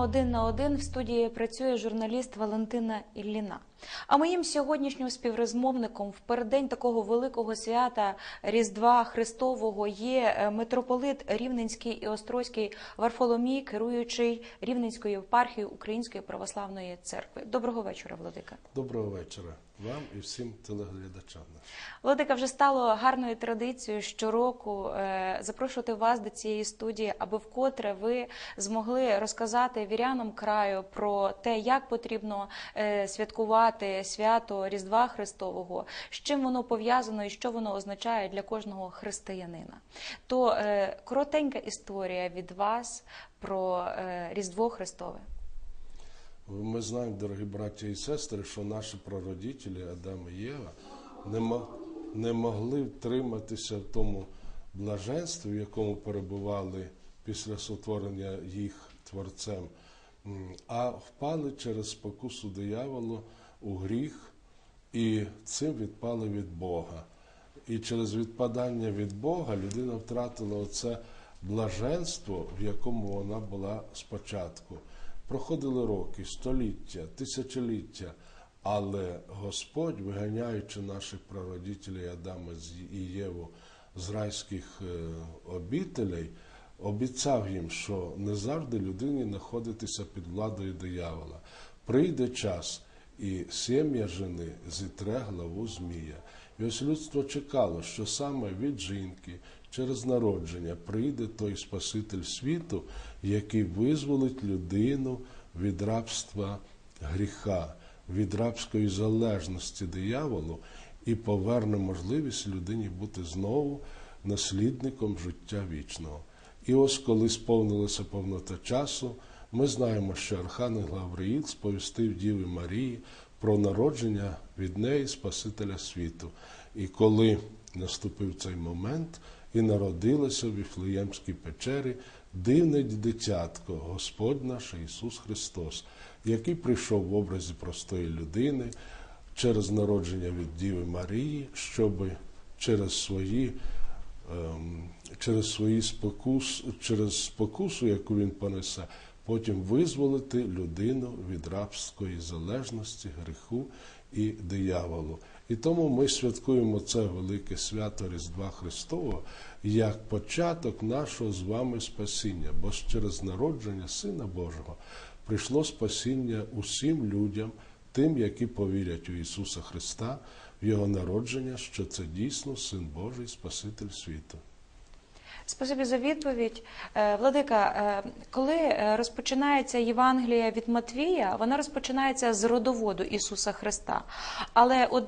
Один на один. В студії працює журналіст Валентина Ілліна. А моїм сьогоднішнім співрозмовником в переддень такого великого свята Різдва Христового є е, митрополит Рівненський і Острозький Варфоломій, керуючий Рівненською єпархією Української православної церкви. Доброго вечора, Владика. Доброго вечора вам і всім телеглядачам. Владика вже стало гарною традицією щороку е, запрошувати вас до цієї студії, аби вкотре ви змогли розказати вірянам краю про те, як потрібно е, святкувати свято Різдва Христового, з чим воно пов'язано і що воно означає для кожного християнина. То е, коротенька історія від вас про Різдво Христове. Ми знаємо, дорогі браття і сестри, що наші прародителі Адам і Єва не, могли втриматися в тому блаженстві, в якому перебували після сотворення їх творцем, а впали через спокусу дияволу у гріх і цим відпали від Бога. І через відпадання від Бога людина втратила оце блаженство, в якому вона була спочатку. Проходили роки, століття, тисячоліття, але Господь, виганяючи наших прародителів Адама і Єву з райських е, обітелей, обіцяв їм, що не завжди людині знаходитися під владою диявола. Прийде час, і сім'я жени зітре главу змія. І ось людство чекало, що саме від жінки через народження прийде той Спаситель світу, який визволить людину від рабства гріха, від рабської залежності дияволу і поверне можливість людині бути знову наслідником життя вічного. І ось коли сповнилася повнота часу, ми знаємо, що Архангел Гавриїл сповістив Діві Марії про народження від неї Спасителя світу. І коли наступив цей момент, і народилося в Віфлеємській печері дивне дитятко, Господь наш Ісус Христос, який прийшов в образі простої людини через народження від Діви Марії, щоб через свої ем, через свої спокус, через спокусу, яку він понесе, потім визволити людину від рабської залежності, гріху і дияволу. І тому ми святкуємо це велике свято Різдва Христового як початок нашого з вами спасіння, бо через народження Сина Божого прийшло спасіння усім людям, тим, які повірять у Ісуса Христа, в Його народження, що це дійсно Син Божий, Спаситель світу. Спасибі за відповідь. Е, Владика, е, коли е, розпочинається Євангелія від Матвія, вона розпочинається з родоводу Ісуса Христа. Але от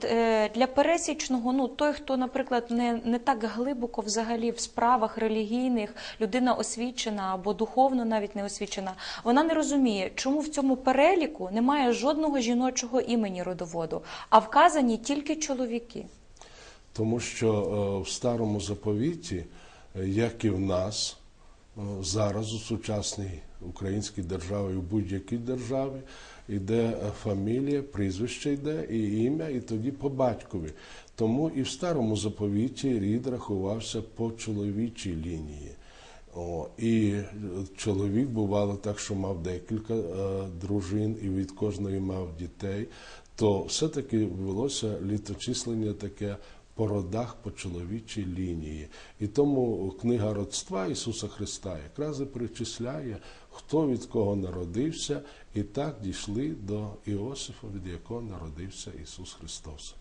для пересічного, ну той, хто, наприклад, не, не так глибоко взагалі в справах релігійних, людина освічена або духовно навіть не освічена, вона не розуміє, чому в цьому переліку немає жодного жіночого імені родоводу, а вказані тільки чоловіки. Тому що в старому заповіті, як і в нас, е, зараз у сучасній українській державі, в будь-якій державі, йде е, фамілія, прізвище йде, і ім'я, і тоді по батькові. Тому і в старому заповіті рід рахувався по чоловічій лінії. О, і е, чоловік бувало так, що мав декілька е, дружин і від кожної мав дітей, то все-таки велося літочислення таке по родах по чоловічій лінії. І тому книга родства Ісуса Христа якраз і причисляє, хто від кого народився, і так дійшли до Іосифа, від якого народився Ісус Христос.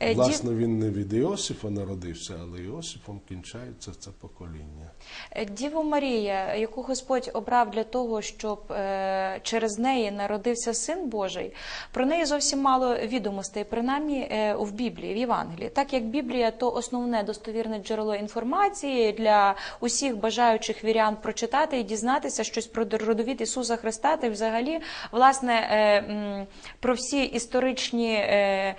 Е, Власне, він не від Іосифа народився, але Іосифом кінчається це покоління. Е, Діву Марія, яку Господь обрав для того, щоб е, через неї народився Син Божий, про неї зовсім мало відомостей, принаймні в Біблії, в Євангелії. Так як Біблія то основне достовірне джерело інформації для усіх бажаючих вірян прочитати і дізнатися щось про родовід Ісуса Христа, та й взагалі, власне, про всі історичні е,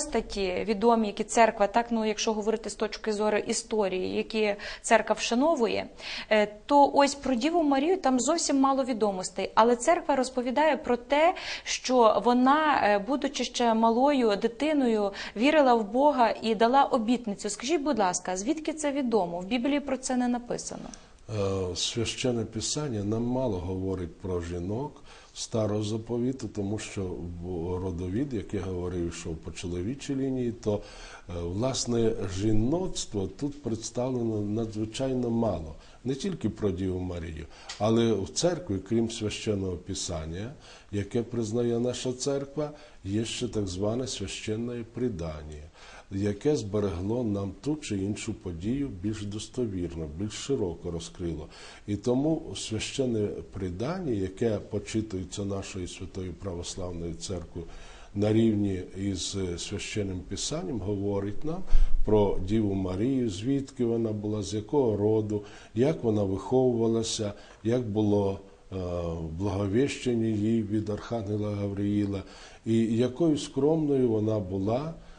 постаті відомі, які церква, так ну якщо говорити з точки зору історії, які церква вшановує, е, то ось про Діву Марію там зовсім мало відомостей. Але церква розповідає про те, що вона, е, будучи ще малою дитиною, вірила в Бога і дала обітницю. Скажіть, будь ласка, звідки це відомо? В Біблії про це не написано. Е, Священне Писання нам мало говорить про жінок старого заповіту, тому що родовід, як я говорив, йшов по чоловічій лінії, то е, власне жіноцтво тут представлено надзвичайно мало. Не тільки про Діву Марію, але в церкві, крім священного писання, яке признає наша церква, є ще так зване священне придання яке зберегло нам ту чи іншу подію більш достовірно, більш широко розкрило. І тому священне придання, яке почитується нашою святою православною церквою на рівні із священним писанням, говорить нам про Діву Марію, звідки вона була, з якого роду, як вона виховувалася, як було е, благовіщення їй від Архангела Гавриїла, і якою скромною вона була е,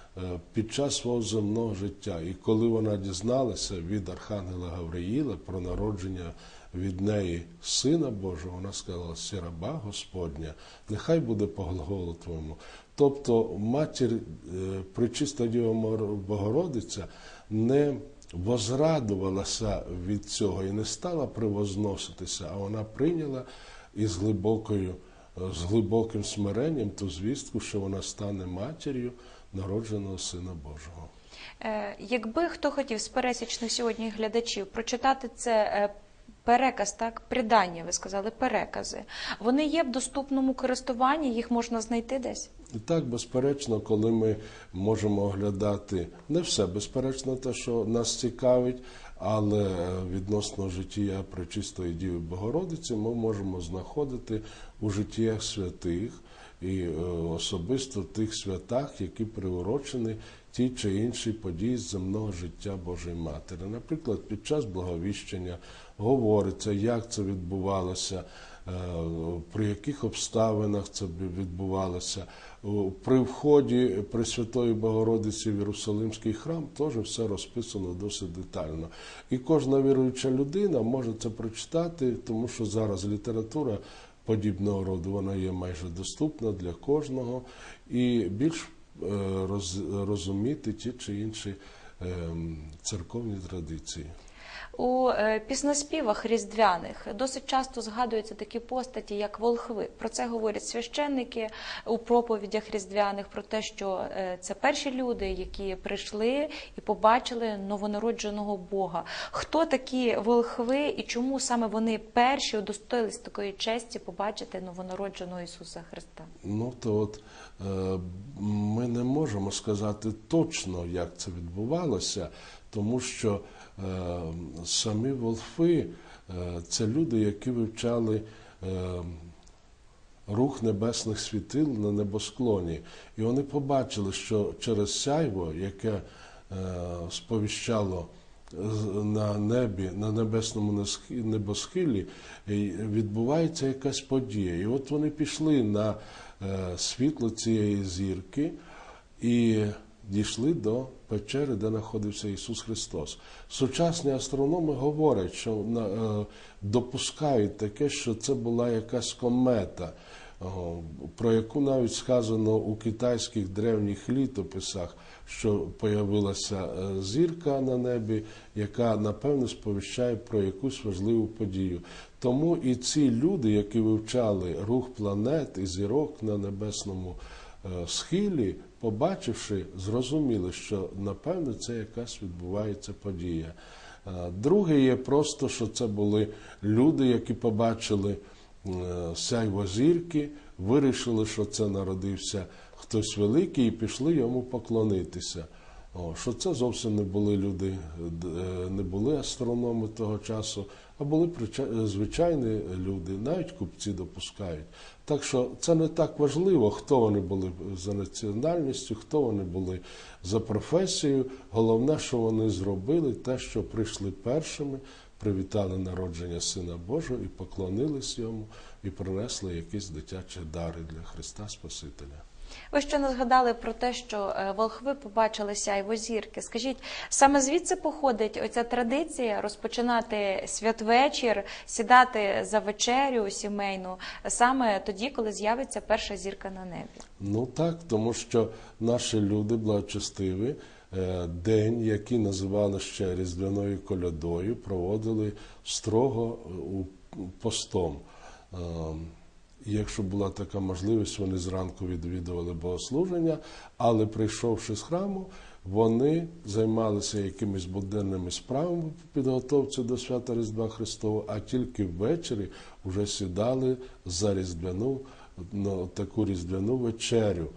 під час свого земного життя. І коли вона дізналася від Архангела Гавриїла про народження від неї Сина Божого, вона сказала: Сіраба Господня, нехай буде по глаголу Твоєму. Тобто матір е, Пречиста Діва Богородиця не возрадувалася від цього і не стала привозноситися, а вона прийняла із глибокою, е, з глибоким смиренням ту звістку, що вона стане матір'ю народженого Сина Божого. Е, Якби хто хотів з пересічних сьогодні глядачів прочитати це е, переказ, так, придання, ви сказали, перекази, вони є в доступному користуванні, їх можна знайти десь? І так, безперечно, коли ми можемо оглядати не все, безперечно, те, що нас цікавить, але е, відносно життя Пречистої Діви Богородиці, ми можемо знаходити у життях святих і е, особисто в тих святах, які приурочені ті чи інші події земного життя Божої Матері. Наприклад, під час благовіщення говориться, як це відбувалося. е, При яких обставинах це відбувалося при вході Пресвятої Богородиці в Єрусалимський храм теж все розписано досить детально. І кожна віруюча людина може це прочитати, тому що зараз література подібного роду вона є майже доступна для кожного і більш е, роз- розуміти ті чи інші ем, церковні традиції. У е, піснеспівах різдвяних досить часто згадуються такі постаті, як волхви. Про це говорять священники у проповідях різдвяних, про те, що е, це перші люди, які прийшли і побачили новонародженого Бога. Хто такі волхви і чому саме вони перші удостоїлись такої честі побачити новонародженого Ісуса Христа? Ну то от е, ми не можемо сказати точно, як це відбувалося, тому що самі волфи е, це люди, які вивчали. Е, Рух небесних світил на небосклоні, і вони побачили, що через сяйво, яке е, сповіщало на небі, на небесному небосхилі, е, відбувається якась подія. І от вони пішли на е, світло цієї зірки і дійшли до печери, де знаходився Ісус Христос. Сучасні астрономи говорять, що е, допускають таке, що це була якась комета. Про яку навіть сказано у китайських древніх літописах, що появилася е, зірка на небі, яка напевно сповіщає про якусь важливу подію. Тому і ці люди, які вивчали рух планет і зірок на небесному е, схилі, побачивши, зрозуміли, що напевно це якась відбувається подія. Е, Друге є просто, що це були люди, які побачили е, сяйво зірки, вирішили, що це народився хтось великий, і пішли йому поклонитися. О, що це зовсім не були люди, е, не були астрономи того часу, а були звичайні люди, навіть купці допускають. Так що це не так важливо, хто вони були за національністю, хто вони були за професією. Головне, що вони зробили, те, що прийшли першими, привітали народження Сина Божого і поклонились йому, і принесли якісь дитячі дари для Христа Спасителя. Ви ще не згадали про те, що е, волхви побачили сяйво зірки. Скажіть, саме звідси походить оця традиція розпочинати святвечір, сідати за вечерю сімейну саме тоді, коли з'явиться перша зірка на небі. Ну так, тому що наші люди благочестиві е, день, який називали ще Різдвяною колядою, проводили строго е, постом. Якщо була така можливість, вони зранку відвідували богослуження, але прийшовши з храму, вони займалися якимись буденними справами по підготовці до свята Різдва Христового, а тільки ввечері вже сідали за різдвяну на таку різдвяну вечерю,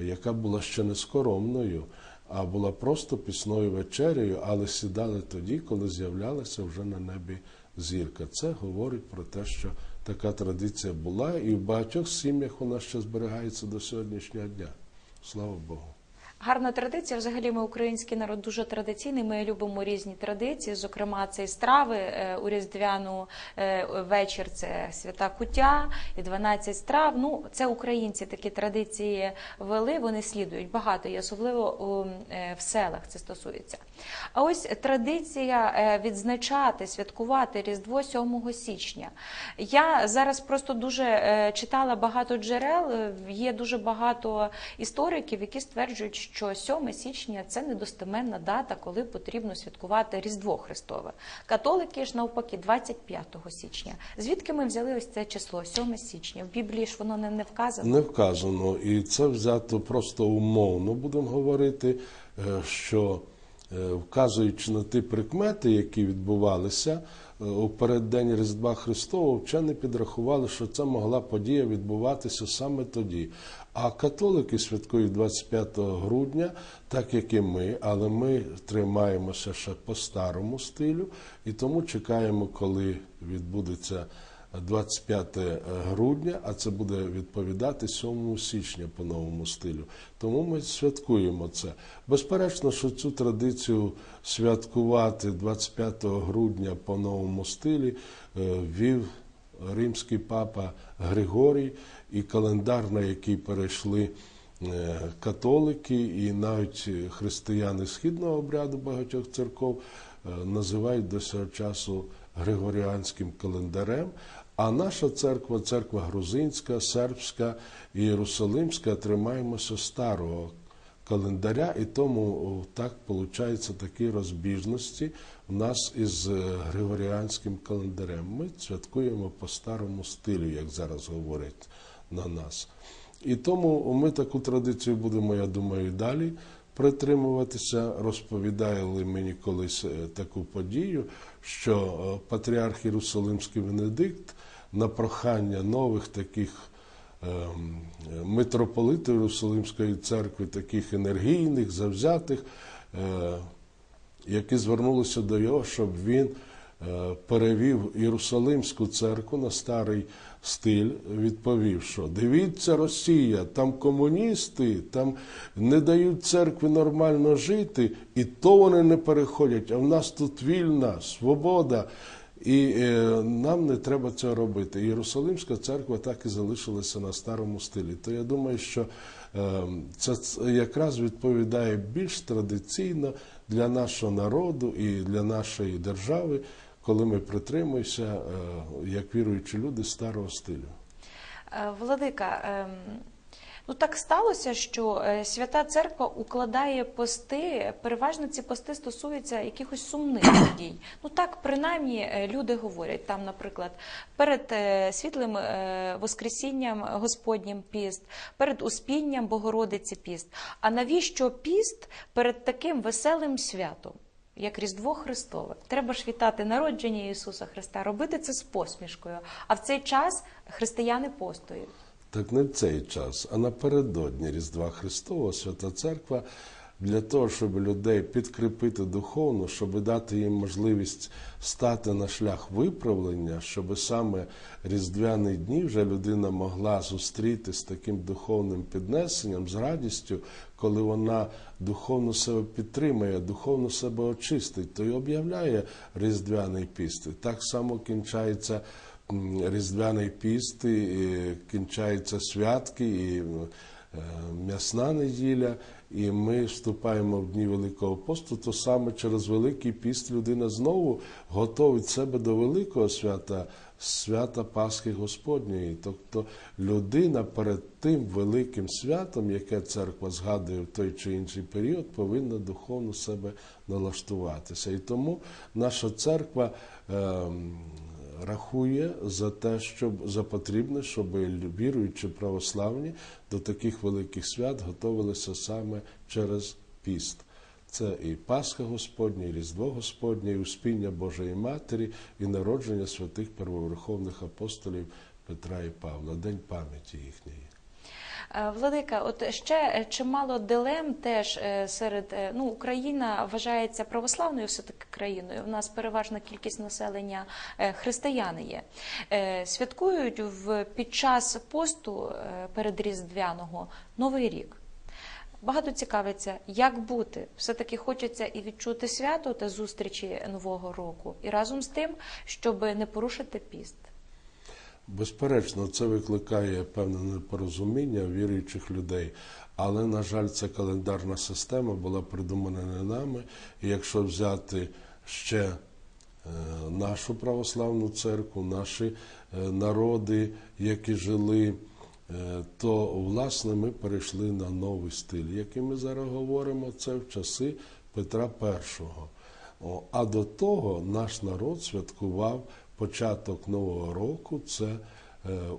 яка була ще не скоромною, а була просто пісною вечерею, але сідали тоді, коли з'являлася вже на небі зірка. Це говорить про те, що така традиція була, і в багатьох сім'ях вона ще зберігається до сьогоднішнього дня. Слава Богу. Гарна традиція. Взагалі, ми український народ дуже традиційний. Ми любимо різні традиції. Зокрема, це і страви е, у різдвяну е, вечір. Це свята куття і 12 страв. Ну, це українці такі традиції вели. Вони слідують багато, і особливо е, в селах це стосується. А ось традиція відзначати, святкувати Різдво 7 січня. Я зараз просто дуже читала багато джерел. Є дуже багато істориків, які стверджують, що 7 січня це недостеменна дата, коли потрібно святкувати Різдво Христове. Католики ж навпаки, 25 січня. Звідки ми взяли ось це число 7 січня? В Біблії ж воно не, не вказано. Не вказано, і це взято просто умовно, будемо говорити, е, що е, вказуючи на ті прикмети, які відбувалися е, у переддень Різдва Христового, вчені підрахували, що це могла подія відбуватися саме тоді. А католики святкують 25 грудня, так як і ми, але ми тримаємося ще по старому стилю, і тому чекаємо, коли відбудеться 25 грудня, а це буде відповідати 7 січня по новому стилю. Тому ми святкуємо це. Безперечно, що цю традицію святкувати 25 грудня по новому стилі е, ввів римський папа Григорій і календар, на який перейшли е, католики і навіть християни східного обряду багатьох церков е, називають до цього часу григоріанським календарем. А наша церква, церква грузинська, сербська і єрусалимська, тримаємося старого календаря, і тому так виходить такі розбіжності нас із е, григоріанським календарем. Ми святкуємо по старому стилю, як зараз говорять на нас. І тому ми таку традицію будемо, я думаю, далі притримуватися. Розповідали мені колись е, таку подію, що е, патріарх Єрусалимський Венедикт на прохання нових таких ем, митрополитів Єрусалимської церкви, таких енергійних, завзятих, які звернулися до його, щоб він е, перевів Єрусалимську церкву на старий стиль, відповів, що дивіться, Росія, там комуністи, там не дають церкві нормально жити, і то вони не переходять. А в нас тут вільна, свобода. І е, нам не треба цього робити. Єрусалимська церква так і залишилася на старому стилі. То я думаю, що е, це якраз відповідає більш традиційно для нашого народу і для нашої держави, коли ми притримуємося, е, як віруючі люди, старого стилю. Е, Владика, ем, ну так сталося, що е, свята церква укладає пости. Переважно ці пости стосуються якихось сумних подій. Ну так принаймні е, люди говорять. Там, наприклад, перед е, світлим Воскресінням Господнім піст, перед успінням Богородиці піст. А навіщо піст перед таким веселим святом? Як Різдво Христове, треба ж вітати народження Ісуса Христа, робити це з посмішкою. А в цей час християни постують. Так не в цей час, а напередодні Різдва Христового Свята Церква для того, щоб людей підкріпити духовно, щоб дати їм можливість стати на шлях виправлення, щоб саме різдвяні дні вже людина могла зустріти з таким духовним піднесенням, з радістю, коли вона духовно себе підтримує, духовно себе очистить, то й об'являє різдвяний піст. Так само кінчається різдвяний піст, і кінчаються святки, і м'ясна неділя, і ми вступаємо в дні Великого посту, то саме через Великий піст людина знову готовить себе до великого свята, свята Пасхи Господньої. Тобто людина перед тим великим святом, яке церква згадує в той чи інший період, повинна духовно себе налаштуватися. І тому наша церква. ем, рахує за те, щоб за потрібне, щоб віруючі православні до таких великих свят готувалися саме через піст. Це і Пасха Господня, і Різдво Господнє, і Успіння Божої Матері, і народження святих первоверховних апостолів Петра і Павла, День пам'яті їхньої. Е, Владика, от ще е, чимало дилем теж е, серед ну Україна вважається православною все таки країною. У нас переважна кількість населення християни є. Святкують в під час посту передріздвяного Новий рік. Багато цікавиться, як бути. Все таки хочеться і відчути свято та зустрічі нового року, і разом з тим, щоб не порушити піст. Безперечно, це викликає певне непорозуміння віруючих людей. Але, на жаль, ця календарна система була придумана не нами. І якщо взяти ще е, нашу православну церкву, наші е, народи, які жили, е, то власне ми перейшли на новий стиль, який ми зараз говоримо, це в часи Петра І. А до того наш народ святкував початок Нового року, це е,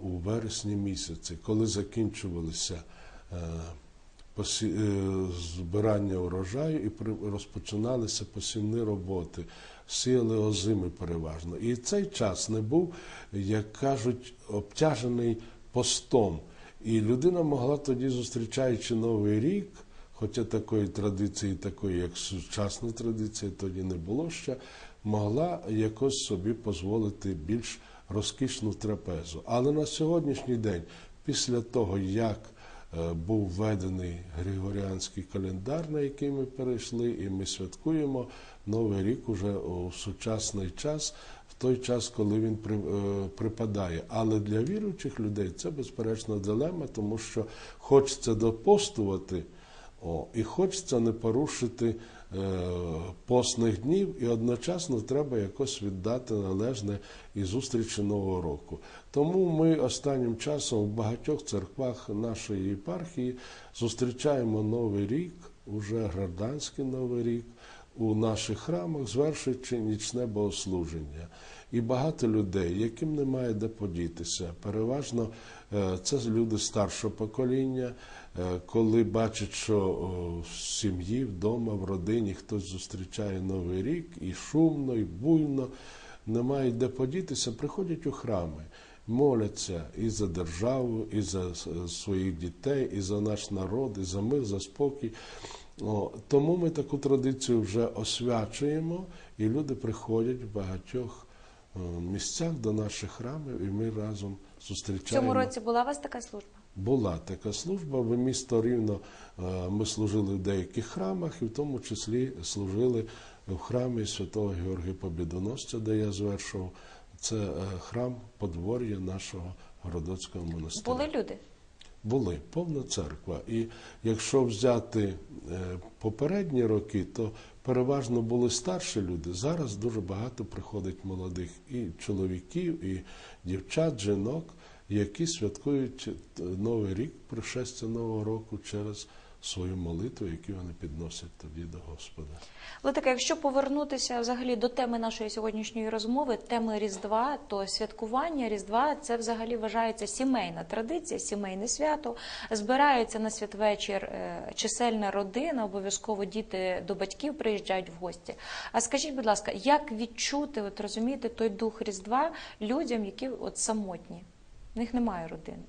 у вересні місяці, коли закінчувалися е, е, збирання урожаю і при- розпочиналися посівні роботи, сіяли озими переважно. І цей час не був, як кажуть, обтяжений постом. І людина могла тоді, зустрічаючи Новий рік, хоча такої традиції, такої, як сучасна традиція, тоді не було ще, могла якось собі дозволити більш розкішну трапезу. Але на сьогоднішній день, після того, як е, був введений Григоріанський календар, на який ми перейшли, і ми святкуємо Новий рік уже у сучасний час, в той час, коли він е, припадає. Але для віруючих людей це безперечно дилема, тому що хочеться допостувати. О, і хочеться не порушити постних днів, і одночасно треба якось віддати належне і зустрічі Нового року. Тому ми останнім часом в багатьох церквах нашої єпархії зустрічаємо Новий рік, уже гражданський Новий рік, у наших храмах, звершуючи нічне богослуження. І багато людей, яким немає де подітися, переважно е, це люди старшого покоління, е, коли бачать, що в сім'ї, вдома, в родині хтось зустрічає Новий рік і шумно, і буйно, немає де подітися, приходять у храми. Моляться і за державу, і за своїх дітей, і за наш народ, і за мир, за спокій. О, тому ми таку традицію вже освячуємо, і люди приходять в багатьох е, місцях до наших храмів, і ми разом В зустрічаємо. цьому році була у вас така служба? Була така служба. В місто Рівно е, ми служили в деяких храмах, і в тому числі служили в храмі святого Георгія Побідоносця, де я звершував. Це е, храм подвор'я нашого Городоцького монастиря. Були люди? Були повна церква. І якщо взяти е, попередні роки, то переважно були старші люди. Зараз дуже багато приходить молодих і чоловіків, і дівчат, жінок, які святкують е, Новий рік, пришестя Нового року через свою молитву, яку вони підносять тоді до Господа. Летика, якщо повернутися взагалі до теми нашої сьогоднішньої розмови, теми Різдва, то святкування Різдва це взагалі вважається сімейна традиція, сімейне свято. Збираються на святвечір е, чисельна родина, обов'язково діти до батьків приїжджають в гості. А скажіть, будь ласка, як відчути, от розумієте, той дух Різдва людям, які от самотні? В них немає родини.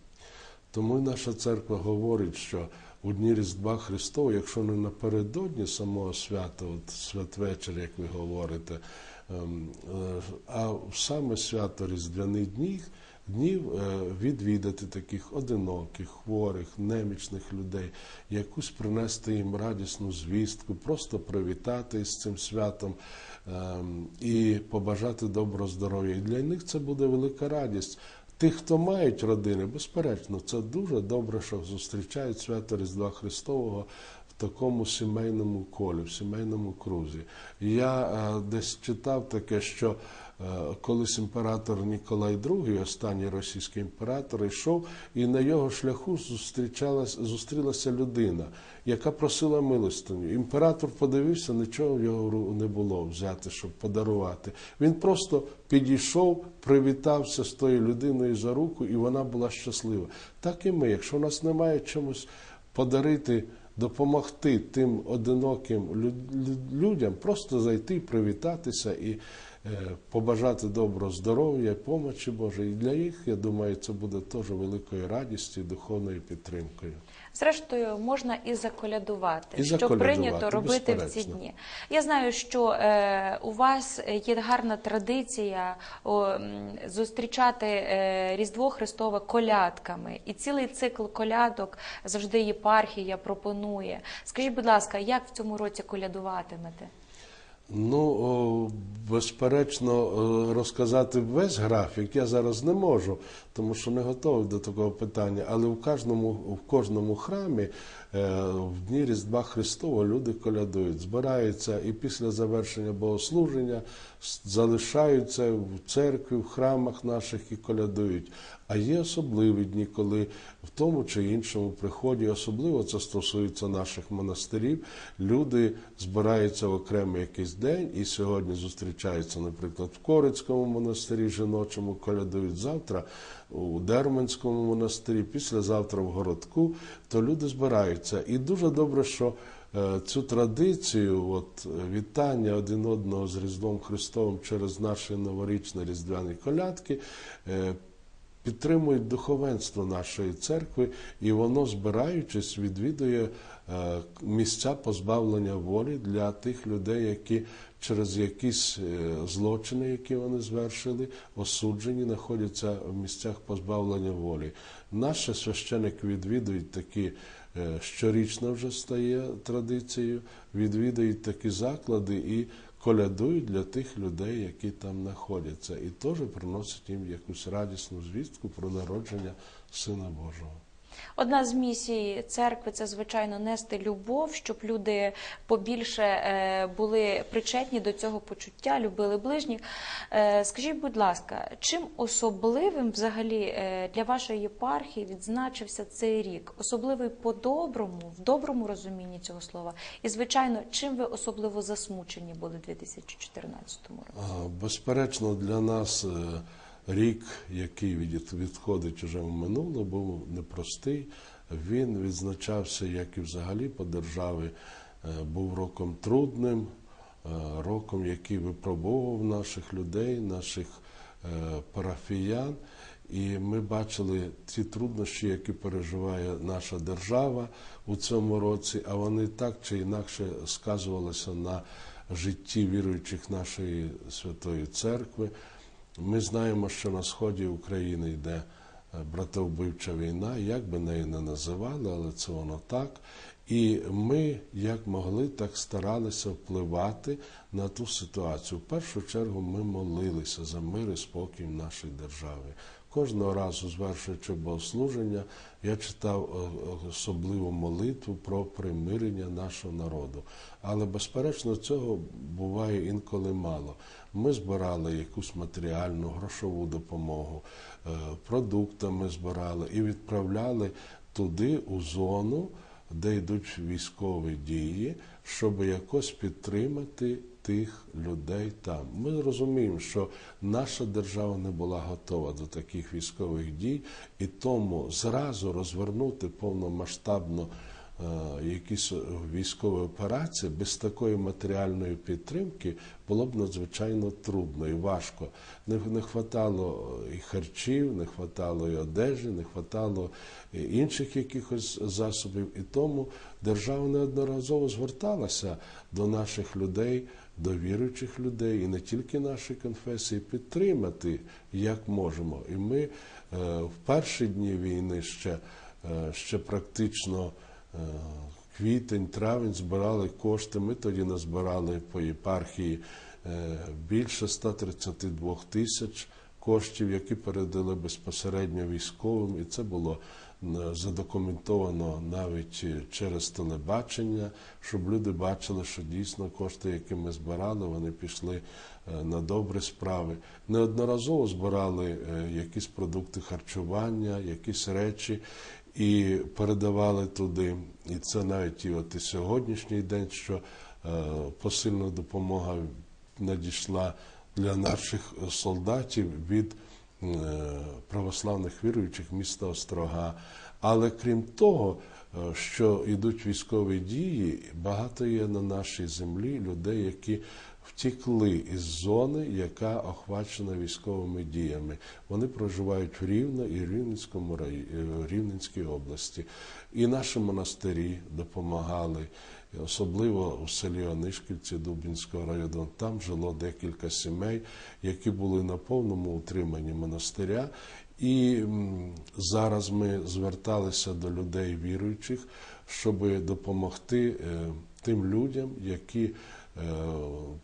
Тому наша церква говорить, що у дні Різдва Христова, якщо не напередодні самого свята, от святвечір, як ви говорите, ем, е, а саме свято Різдвяних днів, днів е, відвідати таких одиноких, хворих, немічних людей, якусь принести їм радісну звістку, просто привітати з цим святом ем, і побажати доброго здоров'я. І для них це буде велика радість. Тих, хто мають родини, безперечно, це дуже добре, що зустрічають свято Різдва Христового в такому сімейному колі, в сімейному крузі. Я е, десь читав таке, що колись імператор Ніколай II, останній російський імператор, йшов, і на його шляху зустрічалась, зустрілася людина, яка просила милостиню. Імператор подивився, нічого в його не було взяти, щоб подарувати. Він просто підійшов, привітався з тою людиною за руку, і вона була щаслива. Так і ми, якщо у нас немає чомусь подарити, допомогти тим одиноким лю- лю- людям, просто зайти, привітатися і е, побажати доброго здоров'я, помочі Божої. І для їх, я думаю, це буде теж великою радістю і духовною підтримкою. Зрештою, можна і заколядувати, І що заколядувати, прийнято робити в ці дні. Я знаю, що е, у вас є гарна традиція о, зустрічати е, Різдво Христове колядками, і цілий цикл колядок завжди єпархія пропонує. Скажіть, будь ласка, як в цьому році колядуватимете? Ну, безперечно, е, розказати весь графік я зараз не можу, тому що не готовий до такого питання. Але в кожному, в кожному храмі е, в дні Різдва Христова люди колядують, збираються і після завершення богослуження залишаються в церкві, в храмах наших і колядують. А є особливі дні, коли в тому чи іншому приході, особливо це стосується наших монастирів, люди збираються в окремий якийсь день і сьогодні зустрічаються, наприклад, в Корицькому монастирі жіночому, колядують завтра у Дерманському монастирі, післязавтра в городку, то люди збираються. І дуже добре, що е, цю традицію, от, е, вітання один одного з Різдвом Христовим через наші новорічні різдвяні колядки. Підтримують духовенство нашої церкви, і воно, збираючись, відвідує е, місця позбавлення волі для тих людей, які через якісь е, злочини, які вони звершили, осуджені, знаходяться в місцях позбавлення волі. Наші священики відвідують такі. е, Щорічно вже стає традицією, відвідують такі заклади і колядують для тих людей, які там знаходяться, і теж приносять їм якусь радісну звістку про народження Сина Божого. Одна з місій церкви це звичайно нести любов, щоб люди побільше е, були причетні до цього почуття, любили ближніх. Е, Скажіть, будь ласка, чим особливим взагалі е, для вашої єпархії відзначився цей рік? Особливий по-доброму, в доброму розумінні цього слова, і звичайно, чим ви особливо засмучені були у 2014 році? Безперечно, для нас рік, який від- відходить уже в минуле, був непростий. Він відзначався, як і взагалі по державі, е, був роком трудним, е, роком, який випробовував наших людей, наших е, парафіян. І ми бачили ті труднощі, які переживає наша держава у цьому році, а вони так чи інакше сказувалися на житті віруючих нашої святої церкви. Ми знаємо, що на сході України йде е, братовбивча війна, як би неї не називали, але це воно так. І ми, як могли, так старалися впливати на ту ситуацію. В першу чергу ми молилися за мир і спокій в нашій державі. Кожного разу, звершуючи богослуження, я читав е, особливу молитву про примирення нашого народу. Але, безперечно, цього буває інколи мало. Ми збирали якусь матеріальну, грошову допомогу, е, продукти ми збирали і відправляли туди, у зону, де йдуть військові дії, щоб якось підтримати тих людей там. Ми розуміємо, що наша держава не була готова до таких військових дій, і тому зразу розвернути повномасштабно якісь військові операції без такої матеріальної підтримки було б надзвичайно трудно і важко. Не, не хватало і харчів, не хватало і одежі, не хватало і інших якихось засобів. І тому держава неодноразово зверталася до наших людей, до віруючих людей, і не тільки нашої конфесії, підтримати як можемо. І ми е, в перші дні війни ще, е, ще практично. Е, Квітень, травень збирали кошти. Ми тоді назбирали по єпархії е, більше 132 тисяч коштів, які передали безпосередньо військовим, і це було задокументовано навіть е, через телебачення, щоб люди бачили, що дійсно кошти, які ми збирали, вони пішли е, на добрі справи. Неодноразово збирали е, якісь продукти харчування, якісь речі і передавали туди. І це навіть і от і сьогоднішній день, що е, посильна допомога надійшла для наших солдатів від е, православних віруючих міста Острога. Але крім того, е, що йдуть військові дії, багато є на нашій землі людей, які втікли із зони, яка охвачена військовими діями. Вони проживають в Рівно і Рівненському раї- е, Рівненській області. І наші монастирі допомагали, і особливо у селі Онишківці Дубінського району. Там жило декілька сімей, які були на повному утриманні монастиря. І зараз ми зверталися до людей віруючих, щоб допомогти е, тим людям, які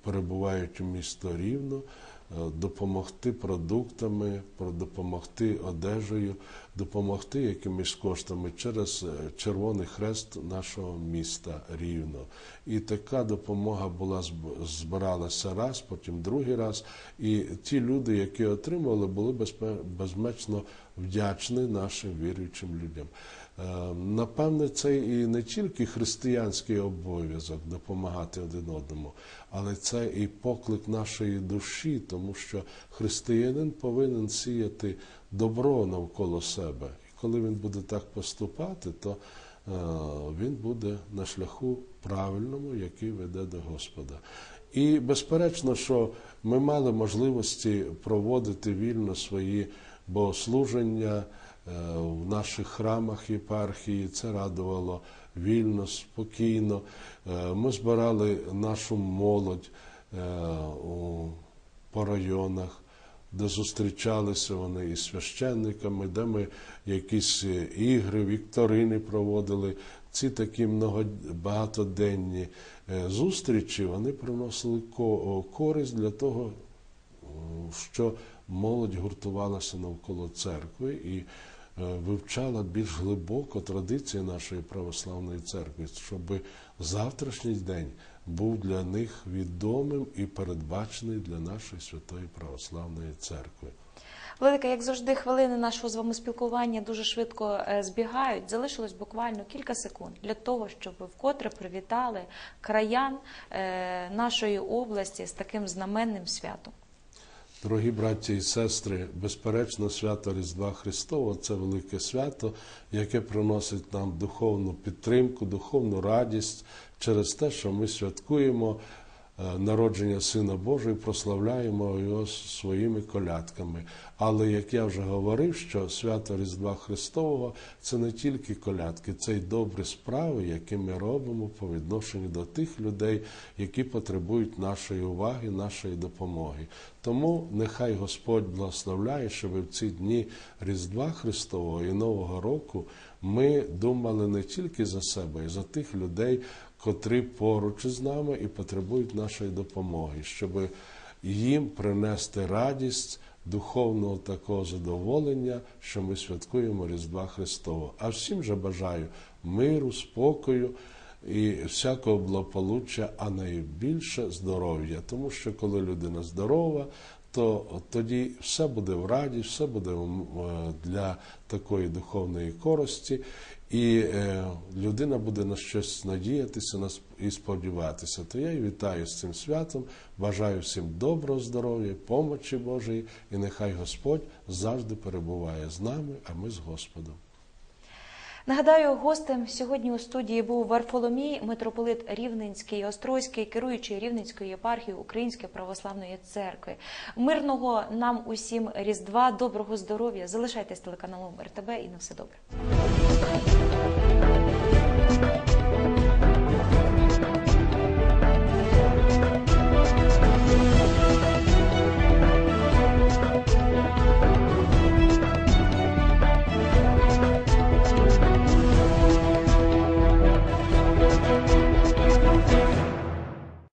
перебувають у місто Рівно, е, допомогти продуктами, про- допомогти одежею, допомогти якимись коштами через е, Червоний Хрест нашого міста Рівно. І така допомога була зб- збиралася раз, потім другий раз. І ті люди, які отримали, були безпе- безмечно вдячні нашим віруючим людям. Е, Напевне, це і не тільки християнський обов'язок допомагати один одному, але це і поклик нашої душі, тому що християнин повинен сіяти добро навколо себе. І коли він буде так поступати, то е, він буде на шляху правильному, який веде до Господа. І безперечно, що ми мали можливості проводити вільно свої богослуження в наших храмах єпархії. Це радувало вільно, спокійно. Е, Ми збирали нашу молодь е, по районах де зустрічалися вони із священниками, де ми якісь е, ігри, вікторини проводили. Ці такі багатоденні е, зустрічі вони приносили користь для того, що молодь гуртувалася навколо церкви і е, вивчала більш глибоко традиції нашої православної церкви, щоб завтрашній день був для них відомим і передбачений для нашої святої православної церкви. Велика, як завжди, хвилини нашого з вами спілкування дуже швидко е, збігають. Залишилось буквально кілька секунд для того, щоб ви вкотре привітали краян е, нашої області з таким знаменним святом. Дорогі браті і сестри, безперечно, свято Різдва Христова це велике свято, яке приносить нам духовну підтримку, духовну радість через те, що ми святкуємо народження Сина Божого і прославляємо його своїми колядками. Але як я вже говорив, що свято Різдва Христового це не тільки колядки, це й добрі справи, які ми робимо по відношенню до тих людей, які потребують нашої уваги, нашої допомоги. Тому нехай Господь благословляє, щоб в ці дні Різдва Христового і Нового року ми думали не тільки за себе, і за тих людей, котрі поруч із нами і потребують нашої допомоги, щоб їм принести радість. Духовного такого задоволення, що ми святкуємо Різдва Христового. А всім же бажаю миру, спокою і всякого благополуччя, а найбільше здоров'я. Тому що коли людина здорова, то тоді все буде в раді, все буде е, для такої духовної користі, і е, людина буде на щось надіятися і сподіватися. То я і вітаю з цим святом, бажаю всім доброго здоров'я, помочі Божої, і нехай Господь завжди перебуває з нами, а ми з Господом. Нагадаю, гостем сьогодні у студії був Варфоломій, митрополит Рівненський Острозький, керуючий Рівненської єпархії Української православної церкви. Мирного нам усім Різдва, доброго здоров'я. Залишайтесь телеканалом РТБ і на все добре.